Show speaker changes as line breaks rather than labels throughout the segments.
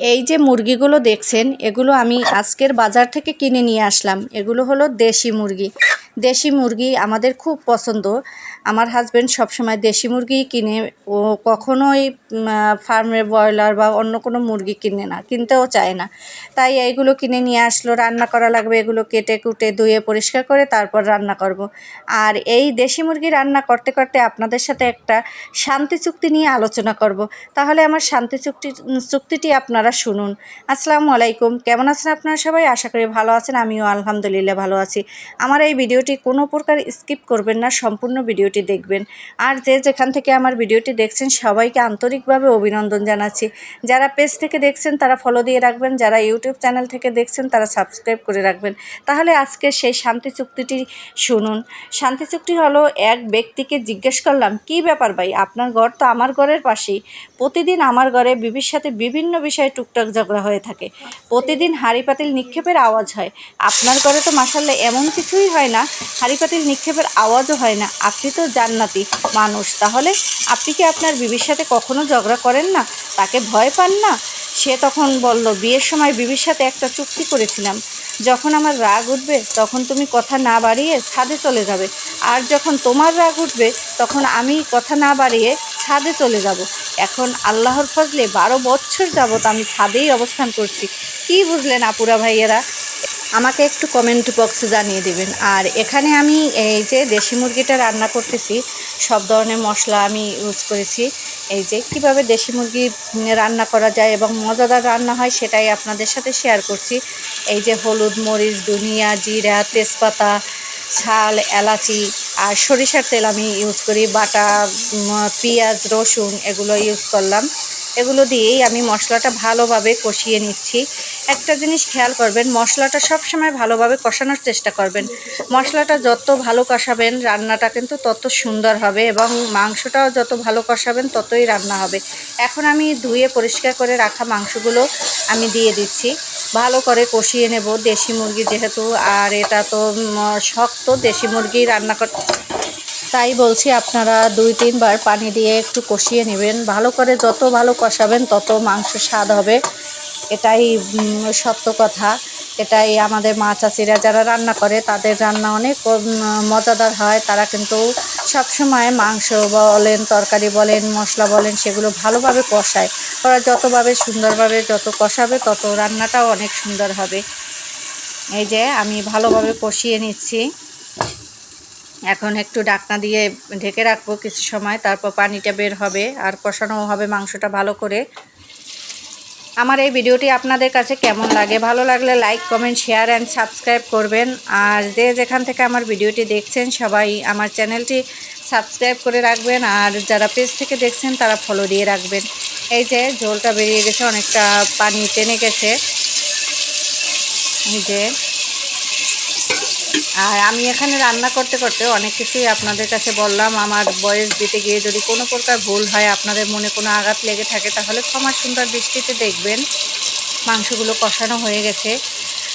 এই যে মুরগিগুলো দেখছেন, এগুলো আমি আজকের বাজার থেকে কিনে নিয়ে আসলাম। এগুলো হলো দেশি মুরগি। দেশি মুরগি আমাদের খুব পছন্দ। আমার হাজব্যান্ড সবসময় দেশি মুরগি কিনে, ও কখনোই ফার্মে ব্রয়লার বা অন্য কোনো মুরগি কিনে না, কিনতেও চায় না। তাই এইগুলো কিনে নিয়ে আসলো, রান্না করা লাগবে, এগুলো কেটে কুটে ধুয়ে পরিষ্কার করে তারপর রান্না করব। আর এই দেশি মুরগি রান্না করতে করতে আপনাদের সাথে একটা শান্তি চুক্তি নিয়ে আলোচনা করব। তাহলে আমার শান্তি চুক্তি, চুক্তিটি আপনারা শুনুন। আসসালামু আলাইকুম, কেমন আছেন আপনারা সবাই? আশা করি ভালো আছেন, আমিও আলহামদুলিল্লাহ ভালো আছি। আমার এই ভিডিওটি কোনো প্রকার স্কিপ করবেন না, সম্পূর্ণ ভিডিওটি দেখবেন। আর যে যেখান থেকে আমার ভিডিওটি দেখছেন, সবাইকে আন্তরিকভাবে অভিনন্দন জানাচ্ছি। যারা পেজ থেকে দেখছেন, তারা ফলো দিয়ে রাখবেন। যারা ইউটিউব চ্যানেল থেকে দেখছেন, তারা সাবস্ক্রাইব করে রাখবেন। তাহলে আজকে সেই শান্তি চুক্তিটি শুনুন। শান্তি চুক্তি হলো এক ব্যক্তিকে জিজ্ঞেস করলাম, কি ব্যাপার ভাই? আপনার ঘর তো আমার ঘরের পাশেই। প্রতিদিন আমার ঘরে বিবির সাথে বিভিন্ন বিষয়ে টুকটাক ঝগড়া হয়ে থাকে। প্রতিদিন হাঁড়ি পাতিল নিক্ষেপের আওয়াজ হয়। আপনার ঘরে তো মাসাল্লাহ এমন কিছুই হয় না। হাঁড়ি পাতিল নিক্ষেপের আওয়াজও হয় না। আপনি তো জান্নাতি মানুষ। তাহলে আপনি কি আপনার বিবির সাথে কখনো ঝগড়া করেন না? তাকে ভয় পান না? সে তখন বলল, বিয়ের সময় বিবির সাথে একটা চুক্তি করেছিলাম। যখন আমার রাগ উঠবে, তখন তুমি কথা না বাড়িয়ে ছাদে চলে যাবে। আর যখন তোমার রাগ উঠবে, তখন আমি কথা না বাড়িয়ে ছাদে চলে যাব। এখন আল্লাহর ফজলে বারো বছর যাবত আমি ছাদেই অবস্থান করছি। কি বুঝলেন আপুরা ভাইয়েরা? আমাকে একটু কমেন্ট বক্সে জানিয়ে দেবেন। আর এখানে আমি এই যে দেশি মুরগিটা রান্না করতেছি, সব ধরনের মশলা আমি ইউজ করেছি। এই যে কীভাবে দেশি মুরগি রান্না করা যায় এবং মজাদার রান্না হয় সেটাই আপনাদের সাথে শেয়ার করছি। এই যে হলুদ মরিচ, ধনিয়া, জিরা, তেজপাতা ছাল এলাচি আর সরিষার তেল আমি ইউজ করি, বাটা পেঁয়াজ, রসুন এগুলো ইউজ করলাম। এগুলো দিয়েই আমি মশলাটা ভালোভাবে কষিয়ে নিচ্ছি। একটা জিনিস খেয়াল করবেন, মশলাটা সব সময় ভালোভাবে কষানোর চেষ্টা করবেন। মশলাটা যত ভালো কষাবেন, রান্নাটা কিন্তু তত সুন্দর হবে এবং মাংসটাও যত ভালো কষাবেন, ততই রান্না হবে। এখন আমি ধুয়ে পরিষ্কার করে রাখা মাংসগুলো আমি দিয়ে দিচ্ছি। ভালো করে কষিয়ে নেব দেশি মুরগি যেহেতু, আর এটা তো শক্ত দেশি মুরগি রান্না করতে তাই বলছি আপনারা দুই, তিনবার পানি দিয়ে একটু কষিয়ে নেবেন। ভালো করে যত ভালো কষাবেন, তত মাংস স্বাদ হবে। এটাই সত্য কথা। এটাই আমাদের মা চাচিরা যারা রান্না করে, তাদের রান্না অনেক মজাদার হয়। তারা কিন্তু সবসময় মাংস বলেন, তরকারি বলেন, মশলা বলেন, সেগুলো ভালোভাবে কষায়। ওরা যতভাবে সুন্দরভাবে যত কষাবে, তত রান্নাটাও অনেক সুন্দর হবে। এই যে, আমি ভালোভাবে কষিয়ে নিচ্ছি। এখন একটু ডাকনা দিয়ে ঢেকে রাখব কিছু সময়, তারপর পানিটা বের হবে। আর কষানো হবে মাংসটা ভালো করে। আমার এই ভিডিওটি আপনাদের কাছে কেমন লাগে? ভালো লাগলে like comment share and subscribe করবেন। আর যে যেখান থেকে আমার ভিডিওটি দেখছেন, সবাই আমার চ্যানেলটি সাবস্ক্রাইব করে রাখবেন। আর যারা পেজ থেকে দেখছেন, তারা ফলো দিয়ে রাখবেন। এই যে ঝোলটা বেরিয়ে গেছে, অনেকটা পানি টেনে গেছে। এই যে আর আমি এখানে রান্না করতে করতে অনেক কিছুই আপনাদের কাছে বললাম। আমার বয়স দিতে গিয়ে যদি কোনো প্রকার ভুল হয়, আপনাদের মনে কোনো আঘাত লেগে থাকে, তাহলে ক্ষমা সুন্দর দৃষ্টিতে দেখবেন। মাংসগুলো কষানো হয়ে গেছে।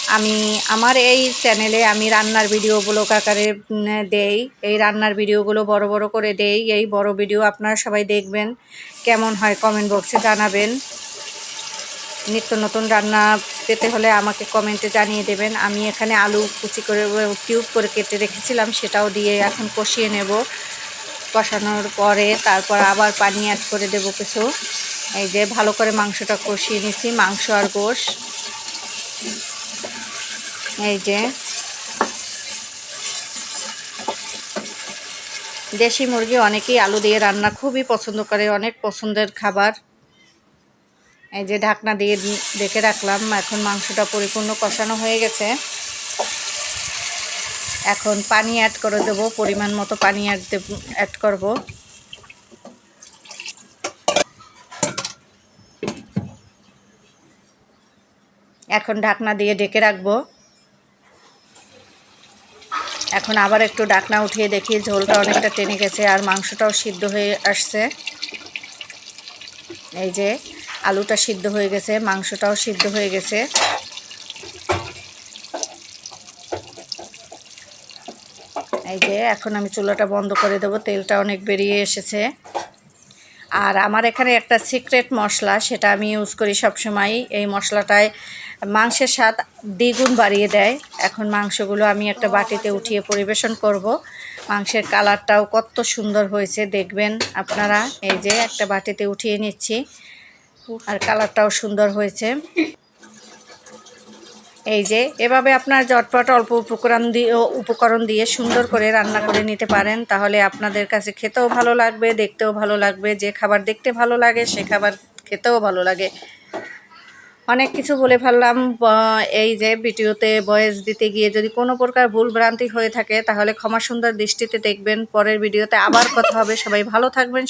আমি, আমার এই চ্যানেলে আমি রান্নার ভিডিও ব্লগ আকারে দেই। এই রান্নার ভিডিওগুলো বড় বড় করে দেই। এই বড় ভিডিও আপনারা সবাই দেখবেন। কেমন হয় কমেন্ট বক্সে জানাবেন। নিত্য নতুন রান্না পেতে হলে আমাকে কমেন্টে জানিয়ে দেবেন। আমি এখানে আলু কুচি করে, কিউব করে কেটে রেখেছিলাম, সেটাও দিয়ে এখন কষিয়ে নেব। কষানোর পরে তারপর আবার পানি অ্যাড করে দেব কিছু। এই যে ভালো করে মাংসটা কষিয়ে নিছি মাংস আর গোশ। এই যে। দেশি মুরগি অনেকেই আলু দিয়ে রান্না খুবই পছন্দ করে, অনেক পছন্দের খাবার। এই যে ঢাকনা দিয়ে দেখে রাখলাম, এখন মাংসটা পরিপূর্ণ কষানো হয়ে গেছে। এখন পানি অ্যাড করে দেব, পরিমাণ মতো পানি অ্যাড দেব অ্যাড করব। এখন ঢাকনা দিয়ে ডেকে রাখব। এখন আবার একটু ডাকনা উঠিয়ে দেখি, ঝোলটা অনেকটা টেনে গেছে আর মাংসটাও সিদ্ধ হয়ে আসছে। এই যে আলুটা সিদ্ধ হয়ে গেছে, মাংসটাও সিদ্ধ হয়ে গেছে। এই যে, এখন আমি চুলাটা বন্ধ করে দেবো, তেলটা অনেক বেরিয়ে এসেছে। আর আমার এখানে একটা সিক্রেট মশলা, সেটা আমি ইউজ করি সবসময়। এই মশলাটায় মাংসের স্বাদ দ্বিগুণ বাড়িয়ে দেয়। এখন মাংসগুলো আমি একটা বাটিতে উঠিয়ে পরিবেশন করব। মাংসের কালারটাও কত সুন্দর হয়েছে, দেখবেন আপনারা। এই যে, একটা বাটিতে উঠিয়ে নিচ্ছি। আর কালারটাও সুন্দর হয়েছে। এই যে, এভাবে আপনার জটপট অল্প উপকরণ দিয়ে উপকরণ দিয়ে সুন্দর করে রান্না করে নিতে পারেন। তাহলে আপনাদের কাছে খেতেও ভালো লাগবে, দেখতেও ভালো লাগবে। যে খাবার দেখতে ভালো লাগে, সে খাবার খেতেও ভালো লাগে। অনেক কিছু বলে ফেললাম। এই যে ভিডিওতে বয়েস দিতে গিয়ে যদি কোনো প্রকার ভুল ভ্রান্তি হয়ে থাকে, তাহলে ক্ষমা সুন্দর দৃষ্টিতে দেখবেন। পরের ভিডিওতে আবার কথা হবে। সবাই ভালো থাকবেন